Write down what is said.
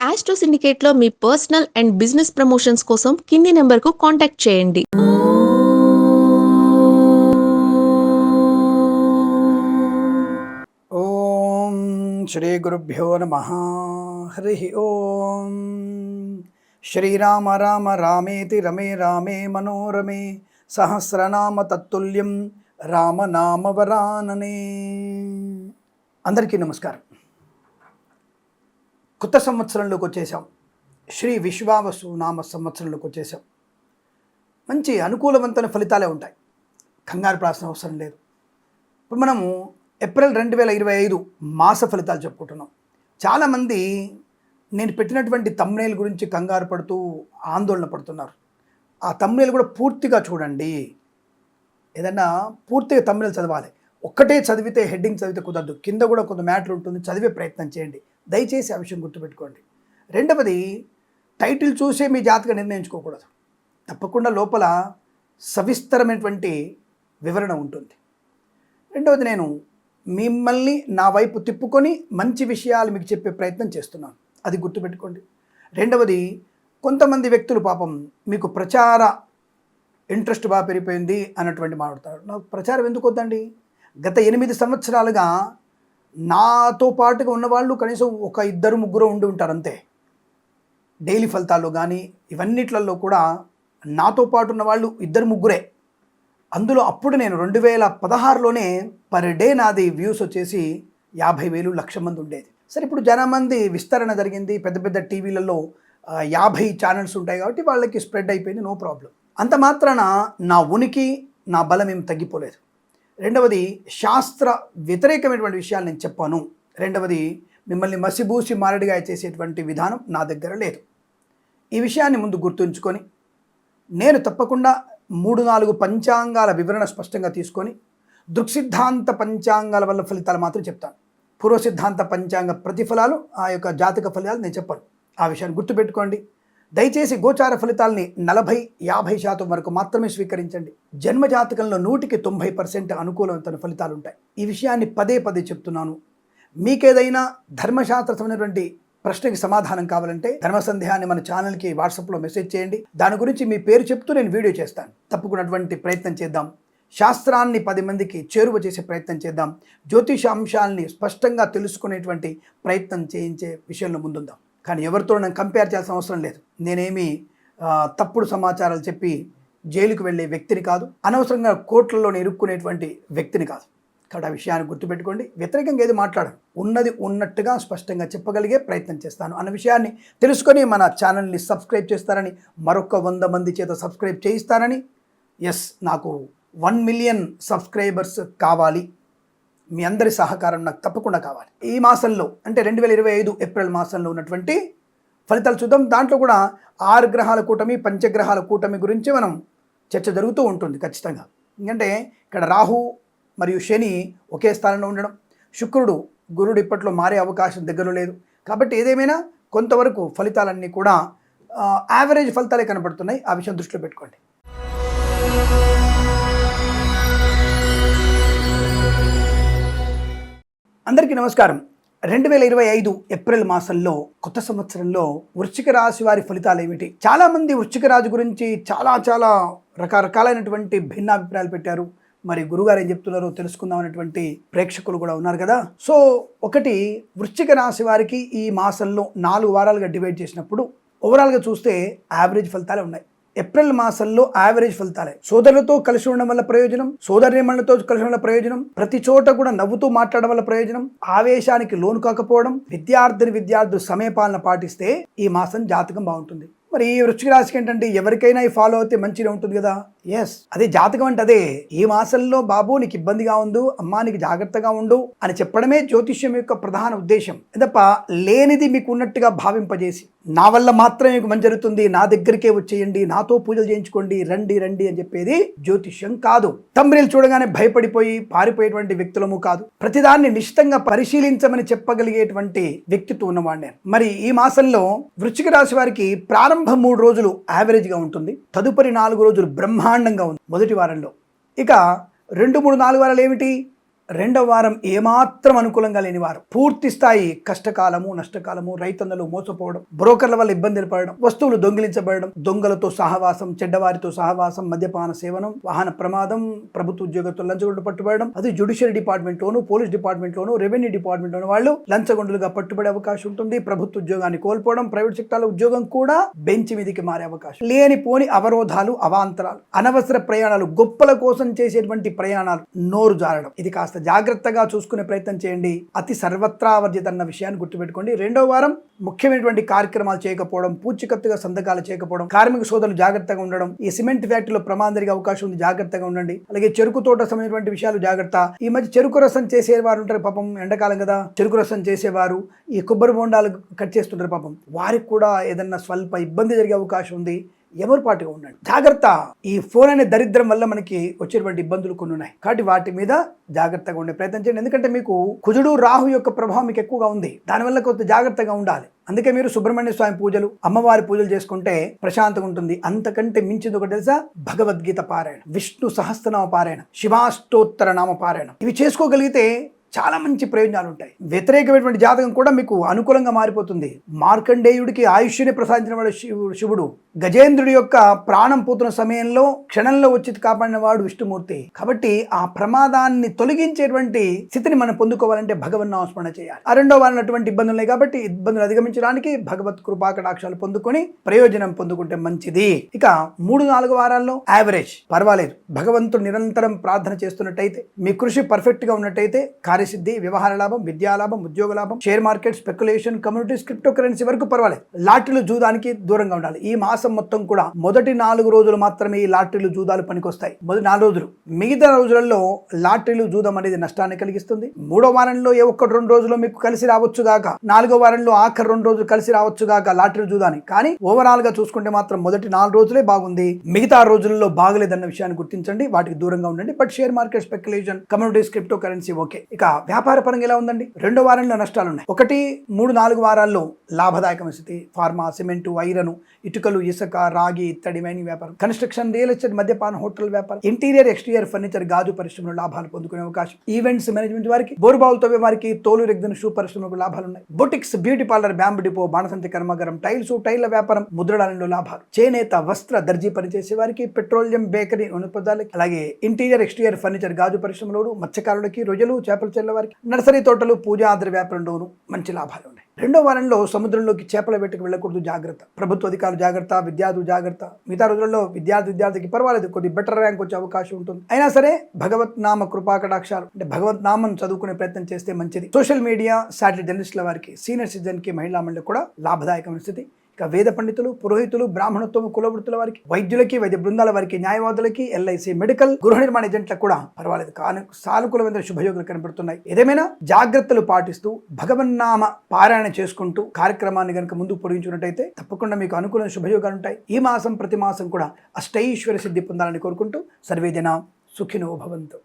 Astro సిండికేట్లో మీ personal and business promotions కోసం కింది నెంబర్కు కాంటాక్ట్ చేయండి. ఓం శ్రీ గురుభ్యో నమ. హరి ఓం. శ్రీరామ రామ రామేతి రమే రామే మనోరమే సహస్రనామ తత్తుల్యం రామనామవరాననే అందరికీ నమస్కారం. కొత్త సంవత్సరంలోకి వచ్చేసాం శ్రీ విశ్వావసు నామ సంవత్సరంలోకి వచ్చేసాం మంచి అనుకూలవంతమైన ఫలితాలే ఉంటాయి. కంగారు ప్రాసిన అవసరం లేదు. ఇప్పుడు మనము ఏప్రిల్ రెండు వేల ఇరవై ఐదు మాస ఫలితాలు చెప్పుకుంటున్నాం. చాలామంది నేను పెట్టినటువంటి తమ్నేల్ గురించి కంగారు పడుతూ ఆందోళన పడుతున్నారు. ఆ తమ్నేల్ కూడా పూర్తిగా చూడండి. ఏదన్నా పూర్తిగా తమ్నేల్ చదవాలి. ఒక్కటే చదివితే హెడ్డింగ్ చదివితే కుదరదు. కింద కూడా కొంత మ్యాటర్ ఉంటుంది. చదివే ప్రయత్నం చేయండి. దయచేసి ఆ విషయం గుర్తుపెట్టుకోండి. రెండవది టైటిల్ చూసే మీ జాతక నిర్ణయించుకోకూడదు. తప్పకుండా లోపల సవిస్తరమైనటువంటి వివరణ ఉంటుంది. రెండవది నేను మిమ్మల్ని నా వైపు తిప్పుకొని మంచి విషయాలు మీకు చెప్పే ప్రయత్నం చేస్తున్నాను. అది గుర్తుపెట్టుకోండి. రెండవది కొంతమంది వ్యక్తులు పాపం మీకు ప్రచార ఇంట్రెస్ట్ బాగా పెరిగిపోయింది అన్నటువంటి మాట్లాడతారు నాకు ప్రచారం ఎందుకు వద్దండి? గత ఎనిమిది సంవత్సరాలుగా నాతో పాటుగా ఉన్నవాళ్ళు కనీసం ఒక ఇద్దరు ముగ్గురు ఉండి ఉంటారు అంతే. డైలీ ఫలితాల్లో కానీ ఇవన్నిట్లలో కూడా నాతో పాటు ఉన్న వాళ్ళు ఇద్దరు ముగ్గురే. అందులో అప్పుడు నేను రెండు వేల పదహారులోనే పర్ డే నాది వ్యూస్ వచ్చేసి యాభై వేలు లక్ష మంది ఉండేది. సరే ఇప్పుడు జనమంది విస్తరణ జరిగింది. పెద్ద పెద్ద టీవీలలో యాభై ఛానల్స్ ఉంటాయి కాబట్టి వాళ్ళకి స్ప్రెడ్ అయిపోయింది నో ప్రాబ్లం. అంత మాత్రాన నా ఉనికి నా బలం ఏం తగ్గిపోలేదు. రెండవది శాస్త్ర వ్యతిరేకమైనటువంటి విషయాలు నేను చెప్పాను. రెండవది మిమ్మల్ని మసిబూసి మారడిగా చేసేటువంటి విధానం నా దగ్గర లేదు. ఈ విషయాన్ని ముందు గుర్తుంచుకొని నేను తప్పకుండా మూడు నాలుగు పంచాంగాల వివరణ స్పష్టంగా తీసుకొని దృక్సిద్ధాంత పంచాంగాల వల్ల ఫలితాలు మాత్రం చెప్తాను. పూర్వ సిద్ధాంత పంచాంగ ప్రతిఫలాలు ఆ యొక్క జాతక ఫలితాలు నేను చెప్పాను. ఆ విషయాన్ని గుర్తుపెట్టుకోండి. దయచేసి గోచార ఫలితాలని నలభై యాభై శాతం వరకు మాత్రమే స్వీకరించండి. జన్మజాతకంలో నూటికి తొంభై పర్సెంట్ అనుకూలమైన ఫలితాలు ఉంటాయి. ఈ విషయాన్ని పదే పదే చెప్తున్నాను. మీకేదైనా ధర్మశాస్త్ర సంబంధించినటువంటి ప్రశ్నకి సమాధానం కావాలంటే ధర్మ సందేహాన్ని మన ఛానల్కి వాట్సాప్లో మెసేజ్ చేయండి. దాని గురించి మీ పేరు చెప్తూ నేను వీడియో చేస్తాను. తప్పుకున్నటువంటి ప్రయత్నం చేద్దాం. శాస్త్రాన్ని పది మందికి చేరువ చేసే ప్రయత్నం చేద్దాం. జ్యోతిష అంశాలని స్పష్టంగా తెలుసుకునేటువంటి ప్రయత్నం చేయించే విషయంలో ముందుందాం. కానీ ఎవరితో నేను కంపేర్ చేయాల్సిన అవసరం లేదు. నేనేమి తప్పుడు సమాచారాలు చెప్పి జైలుకు వెళ్ళే వ్యక్తిని కాదు అనవసరంగా కోర్టులలో ఇరుక్కునేటువంటి వ్యక్తిని కాదు. కాబట్టి ఆ విషయాన్ని గుర్తుపెట్టుకోండి. వ్యతిరేకంగా ఏది మాట్లాడను. ఉన్నది ఉన్నట్టుగా స్పష్టంగా చెప్పగలిగే ప్రయత్నం చేస్తాను. అన్న విషయాన్ని తెలుసుకొని మన ఛానల్ని సబ్స్క్రైబ్ చేస్తారని మరొక వంద మంది చేత సబ్స్క్రైబ్ చేయిస్తారని ఎస్ నాకు వన్ మిలియన్ సబ్స్క్రైబర్స్ కావాలి. మీ అందరి సహకారం నాకు తప్పకుండా కావాలి. ఈ మాసంలో అంటే రెండు వేల ఇరవై ఐదు ఏప్రిల్ మాసంలో ఉన్నటువంటి ఫలితాలు చూద్దాం. దాంట్లో కూడా ఆరు గ్రహాల కూటమి పంచగ్రహాల కూటమి గురించి మనం చర్చ జరుగుతూ ఉంటుంది ఖచ్చితంగా. ఎందుకంటే ఇక్కడ రాహు మరియు శని ఒకే స్థానంలో ఉండడం శుక్రుడు గురుడు ఇప్పట్లో మారే అవకాశం దగ్గర లేదు. కాబట్టి ఏదేమైనా కొంతవరకు ఫలితాలన్నీ కూడా యావరేజ్ ఫలితాలే కనబడుతున్నాయి. ఆ విషయం దృష్టిలో పెట్టుకోండి. అందరికీ నమస్కారం. రెండు వేల ఇరవై ఐదు ఏప్రిల్ మాసంలో కొత్త సంవత్సరంలో వృశ్చిక రాశి వారి ఫలితాలు ఏమిటి? చాలా మంది వృశ్చిక రాజు గురించి చాలా చాలా రకరకాలైనటువంటి భిన్న అభిప్రాయాలు పెట్టారు. మరి గురుగారు ఏం చెప్తున్నారో తెలుసుకుందాం అనేటువంటి ప్రేక్షకులు కూడా ఉన్నారు కదా. సో ఒకటి వృశ్చిక రాశి వారికి ఈ మాసంలో నాలుగు వారాలుగా డివైడ్ చేసినప్పుడు ఓవరాల్గా చూస్తే యావరేజ్ ఫలితాలే ఉన్నాయి. ఏప్రిల్ మాసంలో యావరేజ్ ఫలితాలే. సోదరులతో కలిసి ఉండడం వల్ల ప్రయోజనం సోదరిమణులతో కలిసి ఉండడం ప్రయోజనం ప్రతి చోట కూడా నవ్వుతూ మాట్లాడడం వల్ల ప్రయోజనం ఆవేశానికి లోను కాకపోవడం విద్యార్థిని విద్యార్థులు సమయపాలన పాటిస్తే ఈ మాసం జాతకం బాగుంటుంది. మరి ఈ వృశ్చిక రాశికి ఏంటంటే ఎవరికైనా ఈ ఫాలో అయితే మంచిగా ఉంటుంది కదా? ఎస్ అదే జాతకం అంటే అదే ఈ మాసంలో బాబు నీకు ఇబ్బందిగా ఉండు అమ్మా నీకు జాగ్రత్తగా ఉండు అని చెప్పడమే జ్యోతిష్యం యొక్క ప్రధాన ఉద్దేశం. తప్ప లేనిది మీకు ఉన్నట్టుగా భావింపజేసి నా వల్ల మాత్రమే మీకు మంచి జరుగుతుంది నా దగ్గరికే వచ్చేయండి నాతో పూజలు చేయించుకోండి రండి రండి అని చెప్పేది జ్యోతిష్యం కాదు. తమ్మిళ్ళు చూడగానే భయపడిపోయి పారిపోయేటువంటి వ్యక్తులము కాదు. ప్రతిదాన్ని నిశ్చితంగా పరిశీలించమని చెప్పగలిగేటువంటి వ్యక్తిత్వం ఉన్నవాడు నేను మరి ఈ మాసంలో వృశ్చిక రాశి వారికి ప్రారంభ మూడు రోజులు యావరేజ్గా ఉంటుంది. తదుపరి నాలుగు రోజులు బ్రహ్మాండంగా ఉంది మొదటి వారంలో. ఇక రెండు మూడు నాలుగు వారాలు ఏమిటి? రెండవ వారం ఏమాత్రం అనుకూలంగా లేని వారు. పూర్తి స్థాయి కష్టకాలము నష్టకాలము రైతన్నలు మోసపోవడం బ్రోకర్ల వల్ల ఇబ్బందులు పడడం వస్తువులు దొంగిలించబడడం దొంగలతో సహవాసం చెడ్డవారితో సహవాసం మద్యపాన సేవనం వాహన ప్రమాదం ప్రభుత్వ ఉద్యోగస్తులు లంచగొండలు పట్టుబడడం అది జ్యుడిషియల్ డిపార్ట్మెంట్ లోను పోలీస్ డిపార్ట్మెంట్ లోను రెవెన్యూ డిపార్ట్మెంట్ వాళ్ళు లంచగొండలుగా పట్టుబడే అవకాశం ఉంటుంది. ప్రభుత్వ ఉద్యోగాన్ని కోల్పోవడం ప్రైవేట్ సెక్టార్ల ఉద్యోగం కూడా బెంచ్ మీదకి మారే అవకాశం. లేని పోని అవరోధాలు అవాంతరాలు అనవసర ప్రయాణాలు గొప్పల కోసం చేసేటువంటి ప్రయాణాలు నోరు జారడం. ఇది కాస్త జాగ్రత్తగా చూసుకునే ప్రయత్నం చేయండి. అతి సర్వత్రావర్జిత అన్న విషయాన్ని గుర్తుపెట్టుకోండి. రెండో వారం ముఖ్యమైనటువంటి కార్యక్రమాలు చేయకపోవడం పూచికత్తుగా సంతకాలు చేయకపోవడం కార్మిక సోదరులు జాగ్రత్తగా ఉండడం ఈ సిమెంట్ ఫ్యాక్టరీలో ప్రమాదం జరిగే అవకాశం ఉంది జాగ్రత్తగా ఉండండి. అలాగే చెరుకు తోట సంబంధించినటువంటి విషయాలు జాగ్రత్త. ఈ మధ్య చెరుకు రసం చేసేవారు ఉంటారు పాపం ఎండాకాలం కదా. చెరుకు రసం చేసేవారు ఈ కొబ్బరి బొండాలు కట్ చేస్తుంటారు పాపం. వారికి కూడా ఏదన్నా స్వల్ప ఇబ్బంది జరిగే అవకాశం ఉంది. ఎవరిపాటుగా ఉండండి. జాగ్రత్త. ఈ ఫోన్ అనే దరిద్రం వల్ల మనకి వచ్చేటువంటి ఇబ్బందులు కొన్ని ఉన్నాయి. కాబట్టి వాటి మీద జాగ్రత్తగా ఉండే ప్రయత్నం చేయండి. ఎందుకంటే మీకు కుజుడు రాహు యొక్క ప్రభావం మీకు ఎక్కువగా ఉంది. దానివల్ల కొంత జాగ్రత్తగా ఉండాలి. అందుకే మీరు సుబ్రహ్మణ్య స్వామి పూజలు అమ్మవారి పూజలు చేసుకుంటే ప్రశాంతంగా ఉంటుంది. అంతకంటే మించింది ఒకటి తెలుసా? భగవద్గీత పారాయణ. విష్ణు సహస్రనామ పారాయణ. శివాష్టోత్తర నామ పారాయణ. ఇవి చేసుకోగలిగితే చాలా మంచి ప్రయోజనాలు ఉంటాయి. వ్యతిరేకమైనటువంటి జాతకం కూడా మీకు అనుకూలంగా మారిపోతుంది. మార్కండేయుడికి ఆయుష్ని ప్రసాదించిన వాడు శివుడు. గజేంద్రుడి యొక్క ప్రాణం పోతున్న సమయంలో క్షణంలో వచ్చి కాపాడిన వాడు విష్ణుమూర్తి. కాబట్టి ఆ ప్రమాదాన్ని తొలగించేటువంటి స్థితిని మనం పొందుకోవాలంటే భగవన్ నామస్మరణ చేయాలి. ఆ రెండో వారినటువంటి ఇబ్బందులు ఉన్నాయి కాబట్టి ఇబ్బందులు అధిగమించడానికి భగవత్ కృపాకటాక్షాలు పొందుకొని ప్రయోజనం పొందుకుంటే మంచిది. ఇక మూడు నాలుగు వారాల్లో యావరేజ్. పర్వాలేదు. భగవంతుడు నిరంతరం ప్రార్థన చేస్తున్నట్టయితే మీ కృషి పర్ఫెక్ట్గా ఉన్నట్టయితే కార్యసిద్ధి వ్యవహార లాభం విద్యా లాభం ఉద్యోగ లాభం share market speculation communities crypto currency వరకు పర్వాలేదు. లాటరీలు జూదానికి దూరంగా ఉండాలి. ఈ మాసం మొత్తం కూడా మొదటి నాలుగు రోజులు మాత్రమే ఈ లాటరీలు జూదాలు పనికొస్తాయి. మొదటి నాలుగు రోజులు. మిగతా రోజులలో లాటరీలు జూదం అనేది నష్టాన్ని కలిగిస్తుంది. మూడో వారంలో ఏ ఒక్కటి రెండు రోజులు మీకు కలిసి రావచ్చు గాక నాలుగో వారంలో ఆఖరి రెండు రోజులు కలిసి రావచ్చు గాక లాటరీ జూదాని. కానీ ఓవరాల్గా చూసుకుంటే మాత్రం మొదటి నాలుగు రోజులే బాగుంది. మిగతా రోజులలో బాగలేదన్న విషయాన్ని గుర్తించండి. వాటికి దూరంగా ఉండండి. But share market speculation communities crypto currency okay. ఇక వ్యాపార పరంగా ఎలా ఉందండి? రెండో వారంలో నష్టాలు ఉన్నాయి ఒకటి మూడు నాలుగు వారాల్లో లాభదాయకమైన స్థితి. ఫార్మా సిమెంటు ఐరన్ ఇటుకలు ఇసుక రాగి ఇత్తడి మైనింగ్ వ్యాపారం. కన్స్ట్రక్షన్ రియల్ ఎస్టేట్ మద్యపాన హోటల్ వ్యాపారం. ఇంటీరియర్ ఎక్స్టీరియర్ ఫర్నిచర్ గాజు పరిశ్రమలో లాభాలు పొందుకునే అవకాశం. ఈవెంట్స్ మేనేజ్మెంట్ వారికి బోరుబావులు తవ్వే వారికి తోలు రెగ్గిన షూ పరిశ్రమలకు లాభాలు ఉన్నాయి boutiques beauty parlour bamboo depot బాణసంతి కర్మాగారం టైల్స్ టైల్ల వ్యాపారం ముద్రడాలలో లాభాలు. చేనేత వస్త్ర దర్జీ పనిచేసే వారికి పెట్రోలియం బేకరీ పదార్థాలకి అలాగే ఇంటీరియర్ ఎక్స్టీరియర్ ఫర్నిచర్ గాజు పరిశ్రమలు మత్స్యకారులకి రొయ్యలు చేపల చెల్ల వారికి నర్సరీ తోటలు పూజా ఆధార వ్యాపారంలోను మంచి లాభాలు ఉన్నాయి. రెండో వారంలో సముద్రంలోకి చేపల వేటకు వెళ్ళకూడదు జాగ్రత్త. ప్రభుత్వ అధికారులు జాగ్రత్త విద్యార్థులు జాగ్రత్త. మిగతా రోజుల్లో విద్యార్థి విద్యార్థికి పర్వాలేదు కొద్ది బెటర్ ర్యాంక్ వచ్చే అవకాశం ఉంటుంది. అయినా సరే భగవత్ నామ కృపాకటాక్షాలు అంటే భగవత్ నామం చదువుకునే ప్రయత్నం చేస్తే మంచిది. సోషల్ మీడియా శాటిలైట్ జర్నలిస్టుల వారికి సీనియర్ సిటిజన్కి మహిళా మండలి కూడా లాభదాయకమైన స్థితి. వేద పండితులు పురోహితులు బ్రాహ్మణత్వం కులవృత్తుల వారికి వైద్యులకి వైద్య బృందాల వారికి న్యాయవాదులకి ఎల్ఐసి మెడికల్ గృహ నిర్మాణ ఏజెంట్లకు కూడా పర్వాలేదు. కానీ సానుకూలమైన శుభయోగులు కనబడుతున్నాయి. ఏదేమైనా జాగ్రత్తలు పాటిస్తూ భగవన్నామ పారాయణ చేసుకుంటూ కార్యక్రమాన్ని కనుక ముందుకు పొడిగించుకున్నట్టయితే తప్పకుండా మీకు అనుకూలమైన శుభయోగాలు ఉంటాయి. ఈ మాసం ప్రతి మాసం కూడా అష్టైశ్వర్య సిద్ధి పొందాలని కోరుకుంటూ సర్వేజన సుఖినో భవంతు.